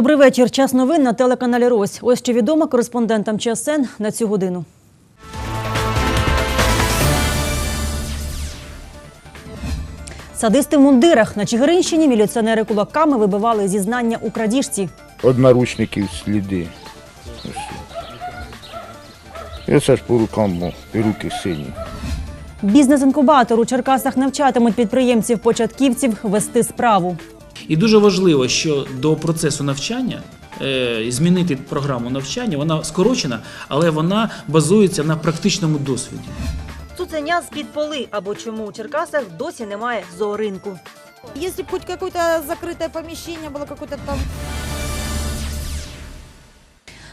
Добрий вечір. Час новин на телеканалі Рось. Ось що відомо кореспондентам ЧСН на цю годину. Садисти в мундирах на Чигиринщині міліціонери кулаками вибивали зізнання у крадіжці. одноручників сліди. І це ж по рукам, і руки сині. Бізнес-інкубатор у Черкасах навчатимуть підприємців-початківців вести справу. І дуже важливо, що до процесу навчання е, змінити програму навчання, вона скорочена, але вона базується на практичному досвіді. Цуценя з-під поли або чому у Черкасах досі немає зооринку. Если бы хоть какое-то закрытое помещение было, какое-то там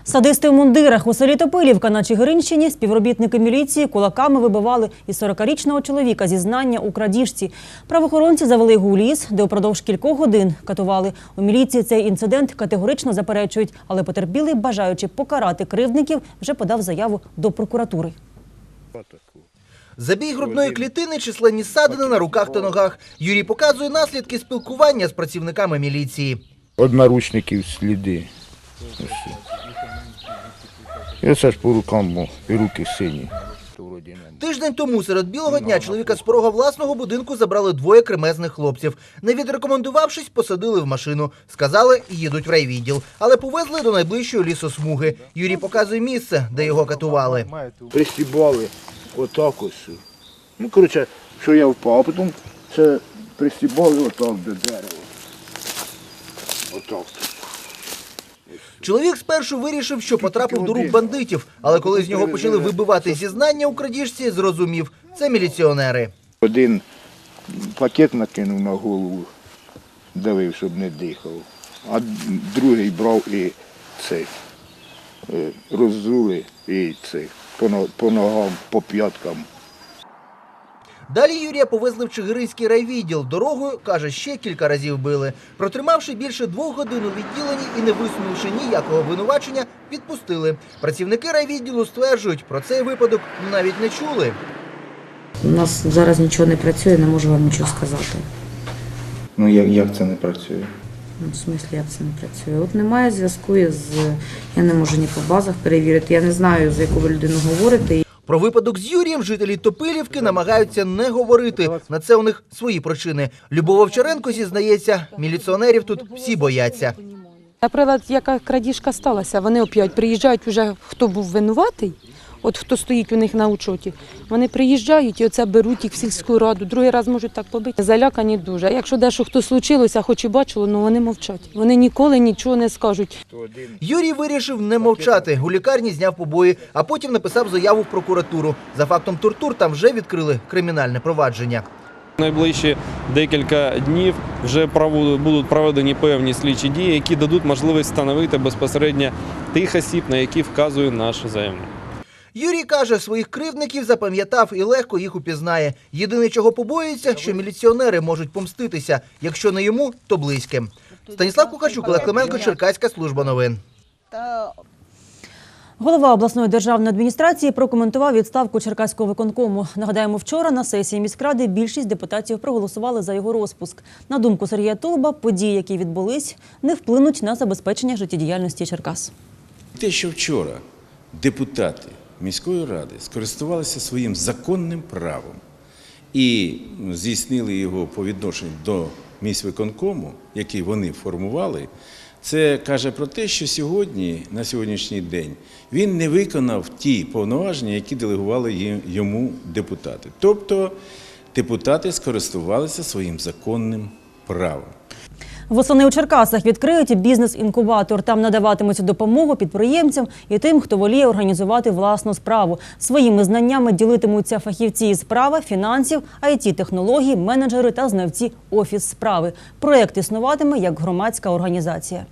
Садисти в мундирах у селі Топилівка на Чигиринщині співробітники міліції кулаками вибивали із 40-річного чоловіка зізнання у крадіжці. Правоохоронці завели його у ліс, де упродовж кількох годин катували. У міліції цей інцидент категорично заперечують, але потерпілий, бажаючи покарати кривдників, вже подав заяву до прокуратури. Забій грудної клітини, численні ссадини на руках та ногах. Юрій показує наслідки спілкування з працівниками міліції. Одноручників сліди. І це ж по рукам, і руки сині. Тиждень тому серед білого дня чоловіка з порога власного будинку забрали двоє кремезних хлопців. Не відрекомендувавшись, посадили в машину. Сказали, їдуть в райвідділ, але повезли до найближчої лісосмуги. Юрій показує місце, де його катували. Пристібали отак ось. Ну, коротше, що я впав, а потім це пристібали отак до дерева. Отак. Чоловік спершу вирішив, що потрапив до рук бандитів, але коли з нього почали вибивати зізнання у крадіжці, зрозумів – це міліціонери. Один пакет накинув на голову, давив, щоб не дихав. А другий брав і цей е, роззули і цей по ногам, по п'яткам. Далі Юрія повезли в Чигиринський райвідділ. Дорогою, каже, ще кілька разів били. Протримавши більше двох годин у відділенні і не висунувши ніякого обвинувачення, відпустили. Працівники райвідділу стверджують, про цей випадок навіть не чули. У нас зараз нічого не працює, не можу вам нічого сказати. Ну як, як це не працює? Ну, в смислі, як це не працює? От немає зв'язку із. Я не можу ні по базах перевірити. Я не знаю, за яку ви людину говорите. Про випадок з Юрієм жителі Топилівки намагаються не говорити. На це у них свої причини. Любов Овчаренко зізнається, міліціонерів тут всі бояться. Наприклад, яка крадіжка сталася, вони опять приїжджають вже хто був винуватий, от хто стоїть у них на учоті. Вони приїжджають і оце беруть їх в сільську раду. Другий раз можуть так побити. Залякані дуже. А якщо дещо хто случилося, хоч і бачило, ну вони мовчать. Вони ніколи нічого не скажуть. Юрій вирішив не мовчати. У лікарні зняв побої, а потім написав заяву в прокуратуру. За фактом тортур там вже відкрили кримінальне провадження. Найближчі декілька днів вже будуть проведені певні слідчі дії, які дадуть можливість встановити безпосередньо тих осіб, на які вказує наш заявник. Юрій каже, своїх кривдників запам'ятав і легко їх упізнає. Єдине, чого побоюється, що міліціонери можуть помститися. Якщо не йому, то близьким. Станіслав Кухарчук, Олег Клименко, Черкаська служба новин. Голова обласної державної адміністрації прокоментував відставку Черкаського виконкому. Нагадаємо, вчора на сесії міськради більшість депутатів проголосували за його розпуск. На думку Сергія Тулуба, події, які відбулись, не вплинуть на забезпечення життєдіяльності Черкас. Те, що вчора депутати міської ради скористувалися своїм законним правом і здійснили його по відношенню до міськвиконкому, який вони формували, це каже про те, що сьогодні, на сьогоднішній день, він не виконав ті повноваження, які делегували йому депутати. Тобто депутати скористувалися своїм законним правом. Восени у Черкасах відкриють бізнес-інкубатор. Там надаватимуть допомогу підприємцям і тим, хто воліє організувати власну справу. Своїми знаннями ділитимуться фахівці із права, фінансів, it технологій, менеджери та знавці офіс справи. Проєкт існуватиме як громадська організація.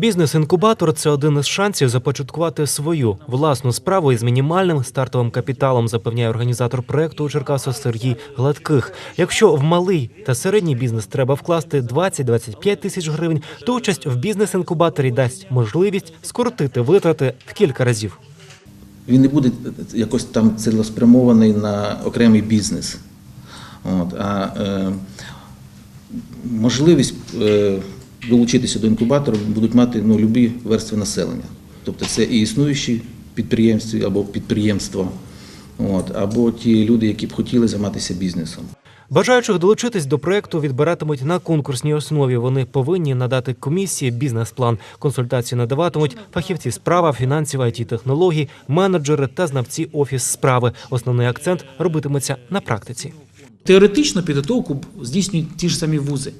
Бізнес-інкубатор це один із шансів започаткувати свою власну справу із мінімальним стартовим капіталом, запевняє організатор проекту у Черкасах Сергій Гладких. Якщо в малий та середній бізнес треба вкласти 20-25 тисяч гривень, то участь в бізнес-інкубаторі дасть можливість скоротити витрати в кілька разів. Він не буде якось там цілеспрямований на окремий бізнес. От, а е, можливість е, долучитися до інкубатору будуть мати ну, любі верстви населення. Тобто це і існуючі підприємці або підприємства, от, або ті люди, які б хотіли займатися бізнесом. Бажаючих долучитись до проекту відбиратимуть на конкурсній основі. Вони повинні надати комісії бізнес-план. Консультації надаватимуть фахівці справа, фінансів, it технологій, менеджери та знавці офіс справи. Основний акцент робитиметься на практиці. Теоретично підготовку здійснюють ті ж самі вузи,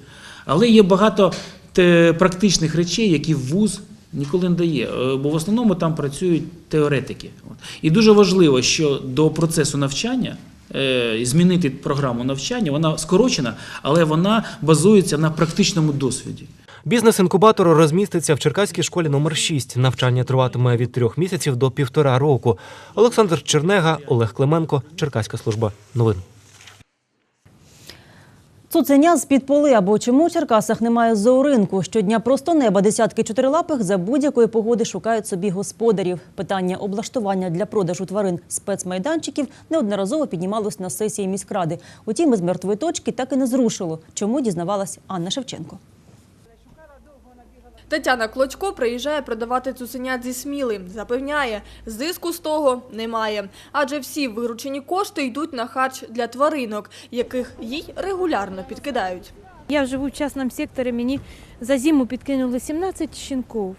але є багато практичних речей, які вуз ніколи не дає, е, бо в основному там працюють теоретики. І дуже важливо, що до процесу навчання. е, Змінити програму навчання, вона скорочена, але вона базується на практичному досвіді. Бізнес-інкубатор розміститься в Черкаській школі номер 6. Навчання триватиме від трьох місяців до півтора року. Олександр Чернега, Олег Клименко, Черкаська служба новин. Цуценя з-під поли або чому в Черкасах немає зооринку? Щодня просто неба десятки чотирилапих за будь-якої погоди шукають собі господарів. Питання облаштування для продажу тварин спецмайданчиків неодноразово піднімалось на сесії міськради. Утім, із мертвої точки так і не зрушило. Чому дізнавалась Анна Шевченко. Тетяна Клочко приїжджає продавати цуценят зі Сміли. Запевняє, зиску з того немає. Адже всі виручені кошти йдуть на харч для тваринок, яких їй регулярно підкидають. Я живу в частному секторі, мені за зиму підкинули 17 щенків.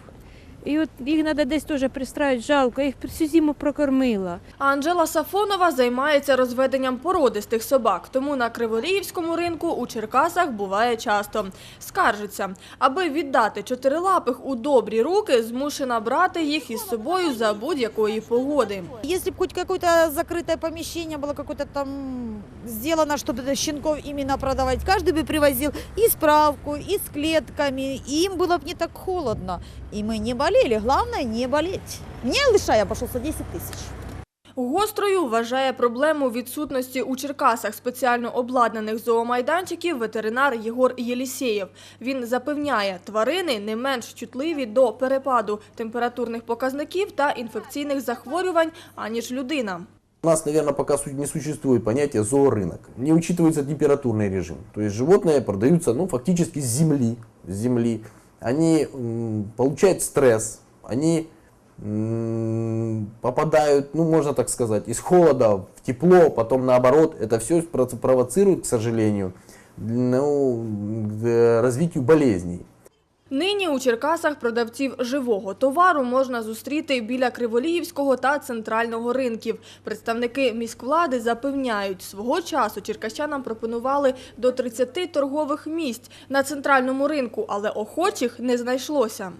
І от їх треба десь теж пристроїти, жалко, я їх всю зиму прокормила. А Анжела Сафонова займається розведенням породистих собак, тому на Криворіївському ринку у Черкасах буває часто. Скаржиться, аби віддати чотирилапих у добрі руки, змушена брати їх із собою за будь-якої погоди. Если бы хоть какое-то закрытое помещение было какое-то там сделано, чтобы щенков именно продавать, каждый бы привозил и справку, и с клетками, и им было бы не так холодно. И мы не болели, главное не болеть. Мне лишая обошелся 10 тысяч. Гострою вважає проблему відсутності у Черкасах спеціально обладнаних зоомайданчиків ветеринар Єгор Єлісєєв. Він запевняє, тварини не менш чутливі до перепаду температурних показників та інфекційних захворювань, аніж людина. У нас, наверное, пока не существует понятия зоорынок. Не учитывается температурный режим. То есть животные продаются ну, фактически с земли. С земли. Они получают стресс, они попадают, ну можно так сказать, из холода в тепло, потом наоборот. Это все провоцирует, к сожалению, ну, э, развитию болезней. Нині у Черкасах продавців живого товару можна зустріти біля Криволіївського та центрального ринків. Представники міськвлади запевняють, свого часу черкащанам пропонували до 30 торгових місць на центральному ринку, але охочих не знайшлося.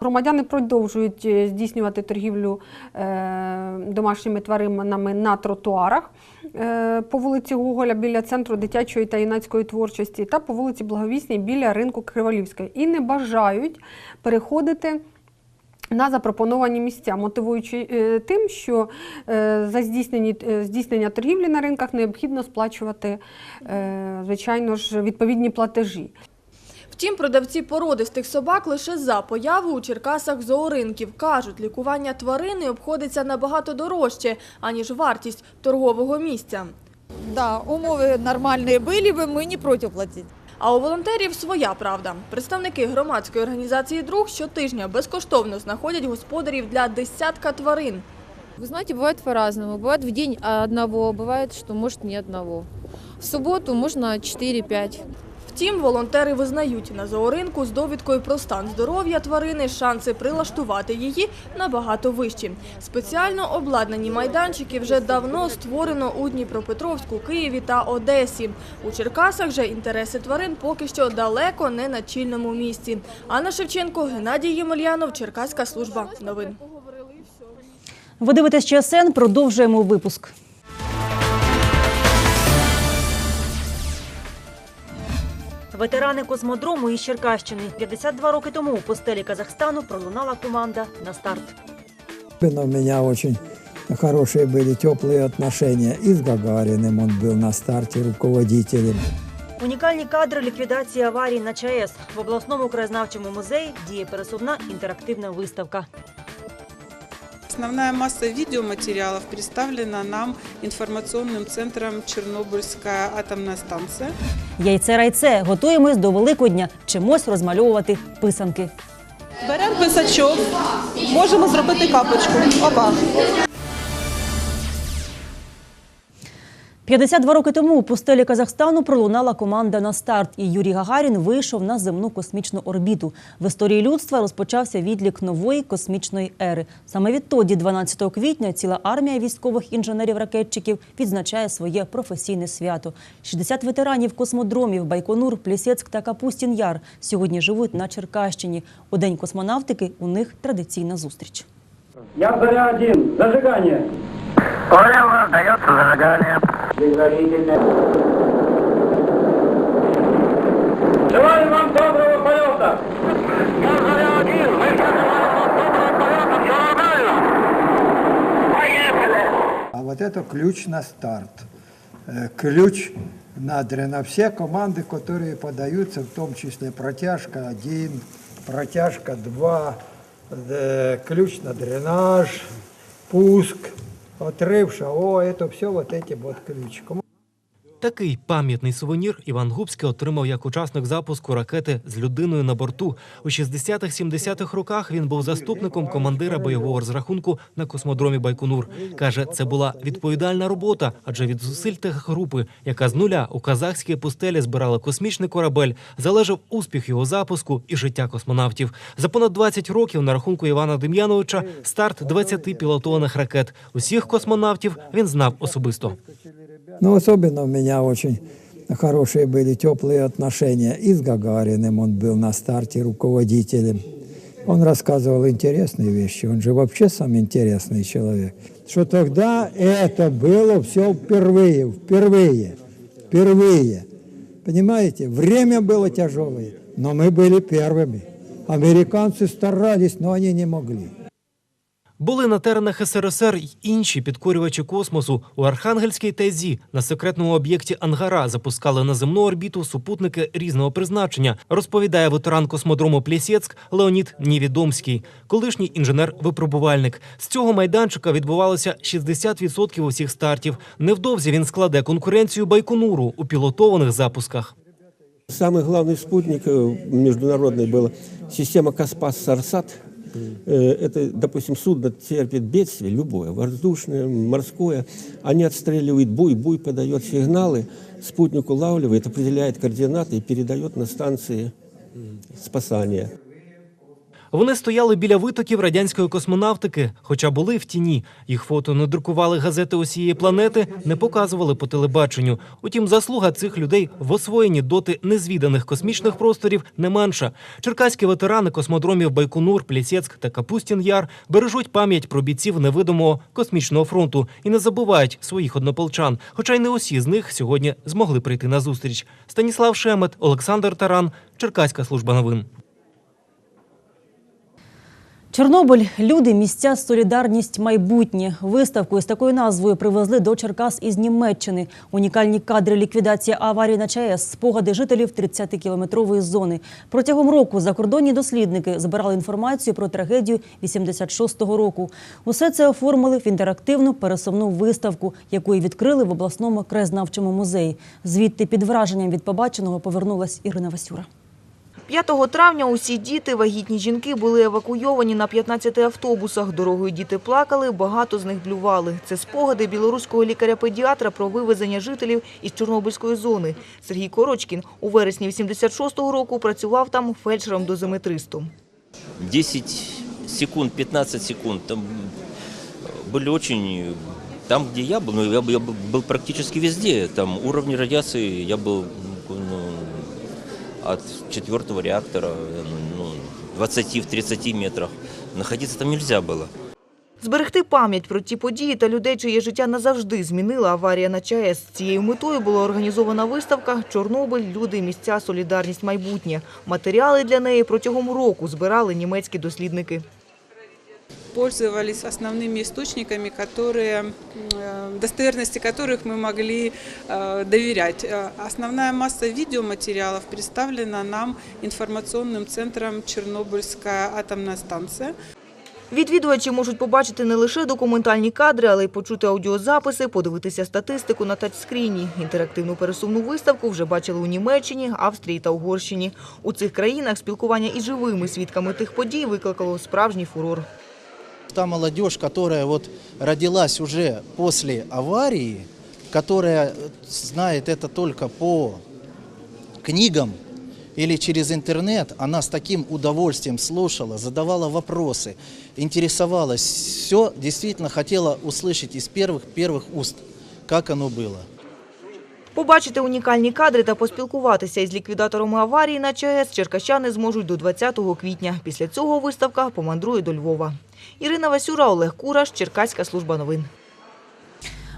Громадяни продовжують е, здійснювати торгівлю е, домашніми тваринами на тротуарах е, по вулиці Гоголя біля центру дитячої та юнацької творчості та по вулиці Благовісній біля ринку Криволівської і не бажають переходити. На запропоновані місця, мотивуючи тим, що за здійснення торгівлі на ринках необхідно сплачувати, звичайно ж, відповідні платежі. Втім, продавці породистих собак лише за появу у Черкасах зооринків. Кажуть, лікування тварини обходиться набагато дорожче, аніж вартість торгового місця. Да, умовы нормальные были бы, мы не против платить. А у волонтерів своя правда. Представники громадської організації «Друг» щотижня безкоштовно знаходять господарів для десятка тварин. Вы знаете, бывает по-разному. Бывает в день одного, бывает, что может ни одного. В субботу можно 4-5. Втім, волонтери визнають, на зооринку з довідкою про стан здоров'я тварини шанси прилаштувати її набагато вищі. Спеціально обладнані майданчики вже давно створено у Дніпропетровську, Києві та Одесі. У Черкасах же інтереси тварин поки що далеко не на чільному місці. Анна Шевченко, Геннадій Ємельянов, Черкаська служба новин. Ви дивитесь ЧСН, продовжуємо випуск. Ветерани космодрому із Черкащини 52 роки тому у постелі Казахстану пролунала команда на старт. У меня очень хорошие были теплые отношения. И с Гагариным он был на старте руководителем. Унікальні кадри ліквідації аварії на ЧАЕС в обласному краєзнавчому музеї діє пересувна інтерактивна виставка. Основная масса видеоматериалов представлена нам інформаційним центром Чорнобильська атомна станція. Яйце-райце. Готуємось до Великодня. чимось розмальовувати писанки. Беремо писачок, можемо зробити капочку. Опа. 52 роки тому у пустелі Казахстану пролунала команда на старт, і Юрій Гагарін вийшов на земну космічну орбіту. В історії людства розпочався відлік нової космічної ери. Саме відтоді, 12 квітня, ціла армія військових інженерів-ракетчиків відзначає своє професійне свято. 60 ветеранів космодромів Байконур, Плісецьк та Капустін-Яр сьогодні живуть на Черкащині. У день космонавтики у них традиційна зустріч. Я заря один. Зажигание. Понял, дается зажигание. Желаю вам доброго полета. Я заря один. Мы желаем вам доброго полета. А вот это ключ на старт. Э, Ключ на, дре- на все команды, которые подаются, в том числе протяжка 1, протяжка 2, э, ключ на дренаж, пуск, отрыв ШАО, это все вот эти вот ключ. Такий пам'ятний сувенір Іван Губський отримав як учасник запуску ракети з людиною на борту. У 60-70-х роках він був заступником командира бойового розрахунку на космодромі Байконур. Каже, це була відповідальна робота, адже від зусиль техгрупи, яка з нуля у казахській пустелі збирала космічний корабель, залежав успіх його запуску і життя космонавтів. За понад 20 років на рахунку Івана Дем'яновича старт 20 пілотованих ракет. Усіх космонавтів він знав особисто. Ну, особенно у меня очень хорошие были теплые отношения. И с Гагариным он был на старте руководителем. Он рассказывал интересные вещи. Он же вообще сам интересный человек. Что тогда это было все впервые, впервые, впервые. Понимаете, время было тяжелое, но мы были первыми. Американцы старались, но они не могли. Були на теренах СРСР й інші підкорювачі космосу. У Архангельській ТЕЗі на секретному об'єкті Ангара запускали на земну орбіту супутники різного призначення, розповідає ветеран космодрому Плєсєцьк Леонід Нівідомський, колишній інженер-випробувальник. З цього майданчика відбувалося 60% усіх стартів. Невдовзі він складе конкуренцію Байконуру у пілотованих запусках. Самый главный спутник э, международный был система Каспас-Сарсат. Э, Это, допустим, судно терпит бедствие, любое, воздушное, морское. Они отстреливают буй, буй подает сигналы, спутник улавливает, определяет координаты и передает на станции спасания. Вони стояли біля витоків радянської космонавтики, хоча були в тіні. Їх фото не друкували газети усієї планети, не показували по телебаченню. Утім, заслуга цих людей в освоєнні доти незвіданих космічних просторів не менша. Черкаські ветерани космодромів Байконур, Плісецьк та Капустін-Яр бережуть пам'ять про бійців невидимого космічного фронту і не забувають своїх однополчан. Хоча й не усі з них сьогодні змогли прийти на зустріч. Станіслав Шемет, Олександр Таран, Черкаська служба новин. Чорнобиль люди, місця, солідарність, майбутнє. Виставку із такою назвою привезли до Черкас із Німеччини. Унікальні кадри ліквідації аварії на ЧАЕС, спогади жителів 30-кілометрової зони. Протягом року закордонні дослідники збирали інформацію про трагедію 86-го року. Усе це оформили в інтерактивну пересувну виставку, яку і відкрили в обласному краєзнавчому музеї. Звідти під враженням від побаченого повернулась Ірина Васюра. 5 травня усі діти, вагітні жінки були евакуйовані на 15 автобусах. Дорогою діти плакали, багато з них блювали. Це спогади білоруського лікаря-педіатра про вивезення жителів із Чорнобильської зони. Сергій Корочкін у вересні 86-го року працював там фельдшером-дозиметристом. 10 секунд, 15 секунд. Там были очень... Там, где я был, ну, я, был- я был практически везде. Там уровни радиации, я был ну, от четвертого реактора, ну, 20 в 30 метрах. Находиться там нельзя было. Зберегти пам'ять про ті події та людей, чиє життя назавжди змінила аварія на ЧАЕС. Цією метою була організована виставка «Чорнобиль. Люди, місця, солідарність, майбутнє». Матеріали для неї протягом року збирали німецькі дослідники Пользовались основными источниками, которые, э, достоверности которых мы могли э, доверять. Э, Основная масса видеоматериалов представлена нам информационным центром Чернобыльская атомная станция. Відвідувачі можуть побачити не лише документальні кадри, але й почути аудіозаписи, подивитися статистику на тачскріні. Інтерактивну пересувну виставку вже бачили у Німеччині, Австрії та Угорщині. У цих країнах спілкування із живими свідками тих подій викликало справжній фурор. Та молодежь, которая вот родилась уже после аварии, которая знает это только по книгам или через интернет, она с таким удовольствием слушала, задавала вопросы, интересовалась, все действительно хотела услышать из первых первых уст, как оно было. Побачити унікальні кадри та поспілкуватися із ліквідаторами аварії на ЧАЕС черкащани зможуть до 20 квітня. Після цього виставка помандрує до Львова. Ірина Васюра, Олег Кураш, Черкаська служба новин.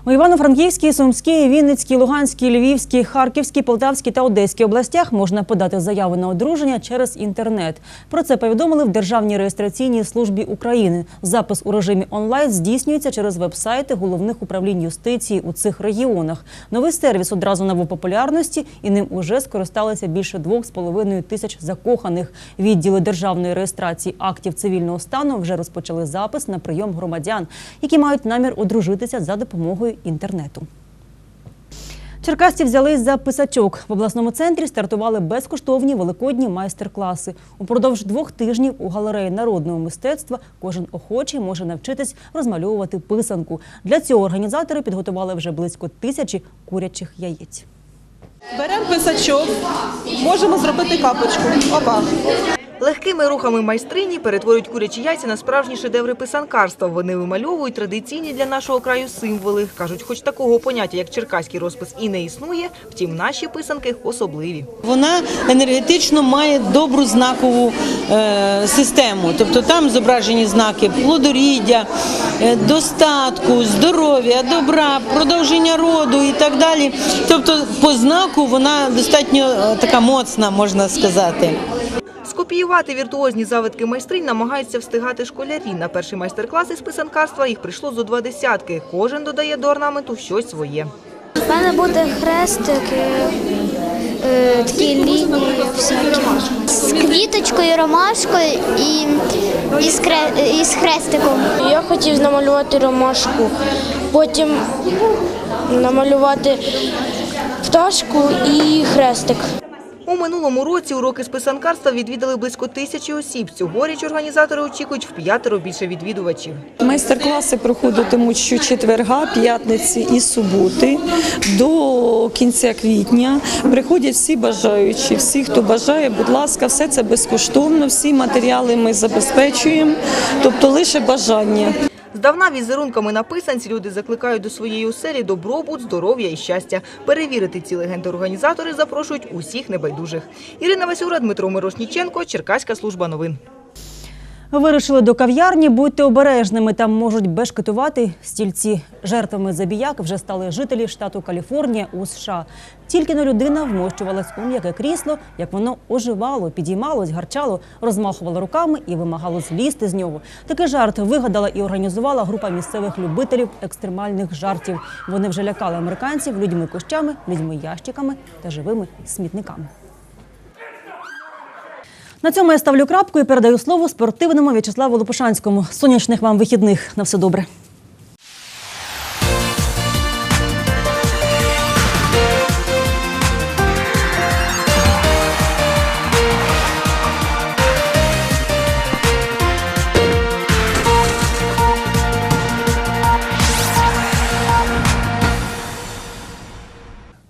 У Івано-Франківській, Сумській, Вінницькій, Луганській, Львівській, Харківській, Полтавській та Одеській областях можна подати заяву на одруження через інтернет. Про це повідомили в Державній реєстраційній службі України. Запис у режимі онлайн здійснюється через веб-сайти головних управлінь юстиції у цих регіонах. Новий сервіс одразу набув популярності і ним уже скористалися більше двох з половиною тисяч закоханих. Відділи державної реєстрації актів цивільного стану вже розпочали запис на прийом громадян, які мають намір одружитися за допомогою інтернету. Черкасці взялись за писачок. В обласному центрі стартували безкоштовні великодні майстер-класи. Упродовж двох тижнів у галереї народного мистецтва кожен охочий може навчитись розмальовувати писанку. Для цього організатори підготували вже близько тисячі курячих яєць. Беремо писачок, можемо зробити капочку. Опа. Легкими рухами майстрині перетворюють курячі яйця на справжні шедеври писанкарства. Вони вимальовують традиційні для нашого краю символи. Кажуть, хоч такого поняття, як черкаський розпис, і не існує, втім наші писанки особливі. Вона енергетично має добру знакову е, систему. Тобто там зображені знаки плодоріддя, е, достатку, здоров'я, добра, продовження роду і так далі. Тобто, по знаку вона достатньо е, така моцна, можна сказати. Скопіювати віртуозні завитки майстринь намагаються встигати школярі. На перший майстер-клас із писанкарства їх прийшло зо два десятки. Кожен додає до орнаменту щось своє. У мене буде хрестик, е, е, такі лінії всякі. З квіточкою, ромашкою і, і, з, кре, і з хрестиком. Я хотів намалювати ромашку, потім намалювати пташку і хрестик. У минулому році уроки з писанкарства відвідали близько тисячі осіб. Цьогоріч організатори очікують в п'ятеро більше відвідувачів. Майстер-класи проходитимуть щочетверга, п'ятниці і суботи до кінця квітня. Приходять всі бажаючі, всі, хто бажає, будь ласка, все це безкоштовно, всі матеріали ми забезпечуємо, тобто лише бажання. Здавна візерунками на писанці люди закликають до своєї оселі добробут, здоров'я і щастя. Перевірити ці легенди організатори запрошують усіх небайдужих. Ірина Васюра, Дмитро Мирошніченко, Черкаська служба новин. Вирушили до кав'ярні, будьте обережними, там можуть бешкетувати стільці. Жертвами забіяк вже стали жителі штату Каліфорнія у США. Тільки но людина вмощувалась у м'яке крісло, як воно оживало, підіймалось, гарчало, розмахувало руками і вимагало злізти з нього. Такий жарт вигадала і організувала група місцевих любителів екстремальних жартів. Вони вже лякали американців людьми-кущами, людьми-ящиками та живими смітниками. На цьому я ставлю крапку і передаю слово спортивному В'ячеславу Лопушанському. Сонячних вам вихідних. На все добре.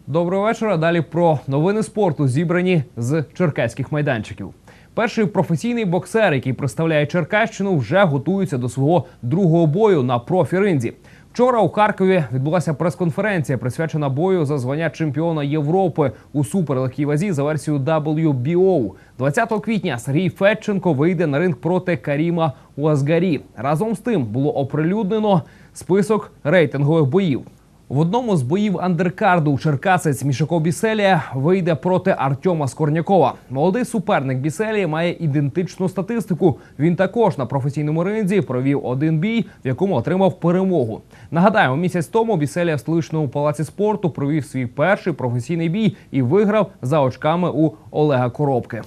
Доброго вечора. Далі про новини спорту, зібрані з черкаських майданчиків. Перший професійний боксер, який представляє Черкащину, вже готується до свого другого бою на профі-ринзі. Вчора у Харкові відбулася прес-конференція, присвячена бою за звання чемпіона Європи у суперлегкій вазі за версією WBO. 20 квітня Сергій Федченко вийде на ринг проти Каріма Уазгарі. Разом з тим було оприлюднено список рейтингових боїв. В одному з боїв андеркарду черкасець Мішако Біселія вийде проти Артема Скорнякова. Молодий суперник Біселії має ідентичну статистику. Він також на професійному ринзі провів один бій, в якому отримав перемогу. Нагадаємо, місяць тому Біселія в столичному палаці спорту провів свій перший професійний бій і виграв за очками у Олега Коробки.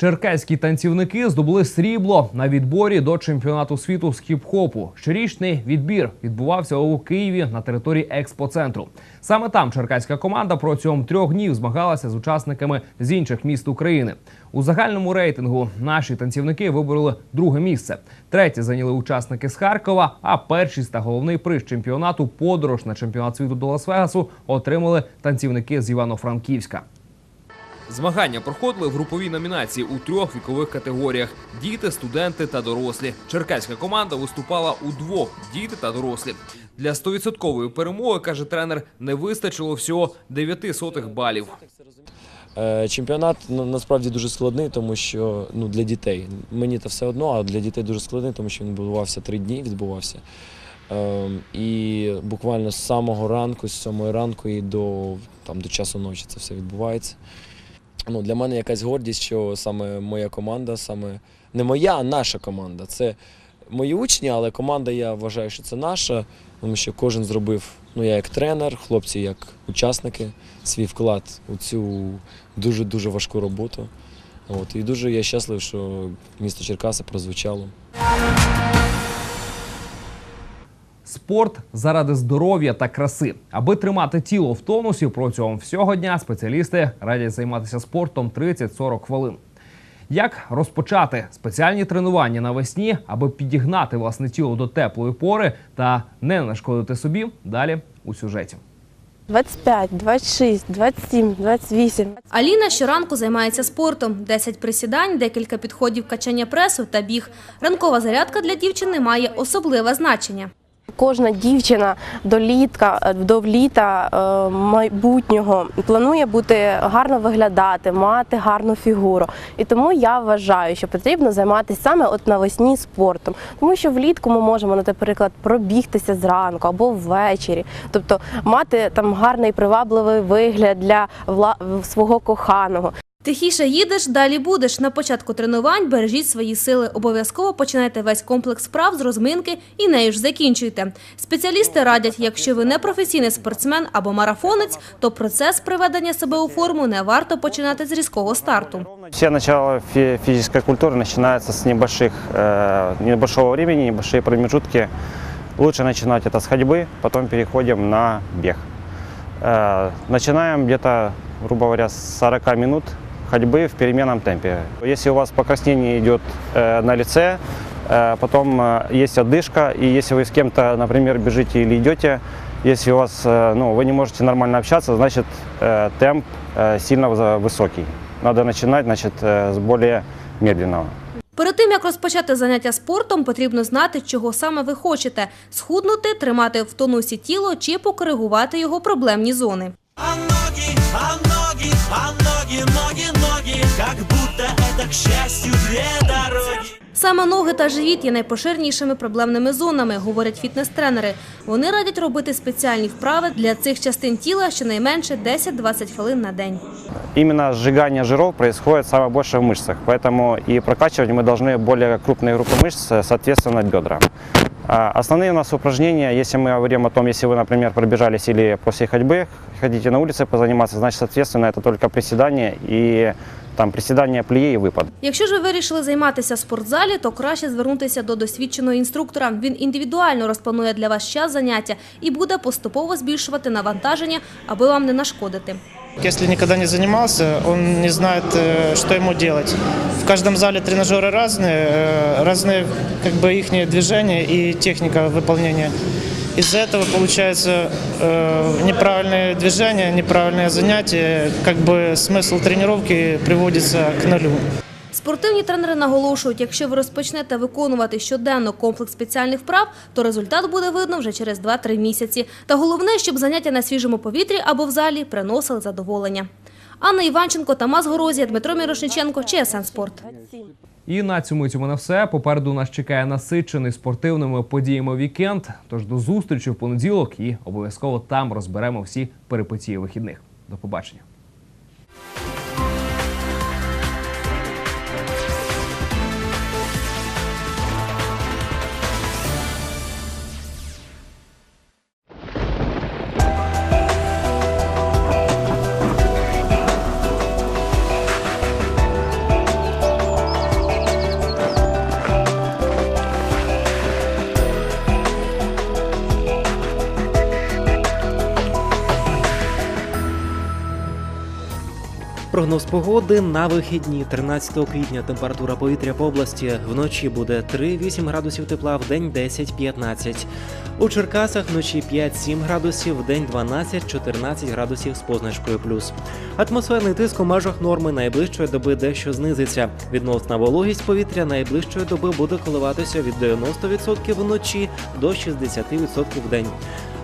Черкеські танцівники здобули срібло на відборі до чемпіонату світу з хіп-хопу. Щорічний відбір відбувався у Києві на території експоцентру. Саме там черкаська команда протягом трьох днів змагалася з учасниками з інших міст України. У загальному рейтингу наші танцівники вибороли друге місце. Третє зайняли учасники з Харкова. А першість та головний приз чемпіонату подорож на чемпіонат світу до Лас-Вегасу отримали танцівники з Івано-Франківська. Змагання проходили в груповій номінації у трьох вікових категоріях: діти, студенти та дорослі. Черкаська команда виступала у двох діти та дорослі. Для 100% перемоги каже тренер, не вистачило всього 9 сотих балів. Е, Чемпіонат насправді дуже складний, тому що ну, для дітей. Мені то все одно, а для дітей дуже складний, тому що він відбувався три дні, відбувався. Ем, І буквально з самого ранку, з сьомої ранку і до, там, до часу ночі це все відбувається. Ну, для мене якась гордість, що саме моя команда, саме не моя, а наша команда. Це мої учні, але команда, я вважаю, що це наша, тому що кожен зробив, ну я як тренер, хлопці як учасники, свій вклад у цю дуже-дуже важку роботу. От, і дуже я щасливий, що місто Черкаси прозвучало. Спорт заради здоров'я та краси. Аби тримати тіло в тонусі протягом всього дня, спеціалісти радять займатися спортом 30-40 хвилин. Як розпочати спеціальні тренування навесні, аби підігнати власне тіло до теплої пори та не нашкодити собі? Далі у сюжеті. 25, 26, 27, 28. Аліна щоранку займається спортом: 10 присідань, декілька підходів качання пресу та біг. Ранкова зарядка для дівчини має особливе значення. Кожна дівчина до літка, до літа е, майбутнього планує бути гарно виглядати, мати гарну фігуру. І тому я вважаю, що потрібно займатися саме от навесні спортом, тому що влітку ми можемо, наприклад, пробігтися зранку або ввечері, тобто мати там гарний привабливий вигляд для вла- свого коханого. Тихіше їдеш, далі будеш. На початку тренувань бережіть свої сили. Обов'язково починайте весь комплекс справ з розминки і нею ж закінчуйте. Спеціалісти радять, якщо ви не професійний спортсмен або марафонець, то процес приведення себе у форму не варто починати з різкого старту. Все начало фи- физической культуры начинается с небольших, э, небольшого времени, небольшие промежутки. Лучше начинать это с ходьбы, потом переходим на бег. Э, начинаем где-то, грубо говоря, с 40 минут ходьбы в переменном темпе. Если у вас покраснение идет э, на лице, э, потом э, есть отдышка, и если вы с кем-то, например, бежите или идете, если у вас, э, ну, вы не можете нормально общаться, значит э, темп э, сильно вз- высокий. Надо начинать, значит, э, с более медленного. Перед тим як розпочати заняття спортом, потрібно знати, чого саме ви хочете: схуднути, тримати в тонусі тіло чи покоригувати його проблемні зони. А ноги, а ноги, ноги, ноги, как будто это к счастью две дороги. Саме ноги та живіт є найпоширенішими проблемними зонами, говорять фітнес-тренери. Вони радять робити спеціальні вправи для цих частин тіла щонайменше 10-20 хвилин на день. Именно сжигание жиров происходит самое больше в мышцах, поэтому и прокачивать мы должны более крупные группы мышц, э, соответственно, бедра. А Основные у нас упражнения, если мы говорим о том, если вы, например, пробежались или после ходьбы хотите на улице позаниматься, значит, соответственно, это только приседания и там присідання пліє і випад. Якщо ж ви вирішили займатися в спортзалі, то краще звернутися до досвідченого інструктора. Він індивідуально розпланує для вас час заняття і буде поступово збільшувати навантаження, аби вам не нашкодити. Если никогда не занимался, он не знает, э, что ему делать. В каждом зале тренажеры разные, э, разные как бы их движения и техника выполнения. Из-за этого получается э, неправильные движения, неправильные занятия, как бы смысл тренировки приводится к нулю. Спортивні тренери наголошують, якщо ви розпочнете виконувати щоденно комплекс спеціальних вправ, то результат буде видно вже через 2-3 місяці. Та головне, щоб заняття на свіжому повітрі або в залі приносили задоволення. Анна Іванченко, Тамас Горозія, Дмитро Мірошниченко, ЧСН Спорт. І на цьому цьому на все. Попереду нас чекає насичений спортивними подіями вікенд. Тож до зустрічі в понеділок і обов'язково там розберемо всі перипетії вихідних. До побачення. Прогноз погоди на вихідні 13 квітня. Температура повітря по області вночі буде 3-8 градусів тепла, в день 10-15. У Черкасах вночі 5-7 градусів, в день 12-14 градусів з позначкою плюс. Атмосферний тиск у межах норми найближчої доби дещо знизиться. Відносна вологість повітря найближчої доби буде коливатися від 90% вночі до 60% в день.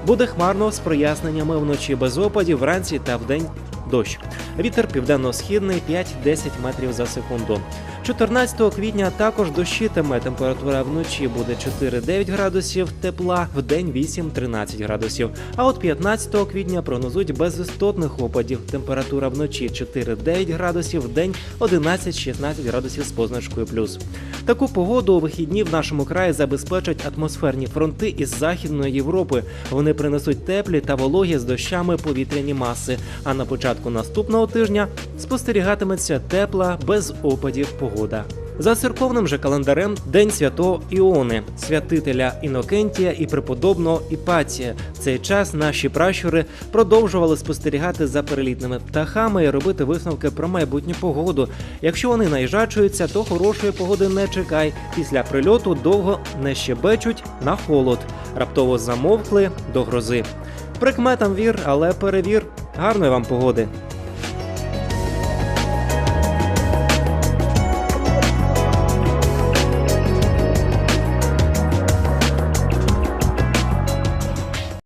Буде хмарно з проясненнями вночі без опадів, вранці та вдень дощ. Вітер південно-східний 5-10 метрів за секунду. 14 квітня також дощитиме. Температура вночі буде 4-9 градусів тепла, в день 8-13 градусів. А от 15 квітня прогнозують без істотних опадів. Температура вночі 4-9 градусів, в день 11-16 градусів з позначкою плюс. Таку погоду у вихідні в нашому краї забезпечать атмосферні фронти із Західної Європи. Вони принесуть теплі та вологі з дощами повітряні маси. А на початку наступного тижня спостерігатиметься тепла без опадів погода. За церковним же календарем День святого Іони, святителя Інокентія і преподобного Іпатія. В цей час наші пращури продовжували спостерігати за перелітними птахами і робити висновки про майбутню погоду. Якщо вони наїжачуються, то хорошої погоди не чекай. Після прильоту довго не щебечуть на холод. Раптово замовкли до грози. Прикметам вір, але перевір. Гарної вам погоди!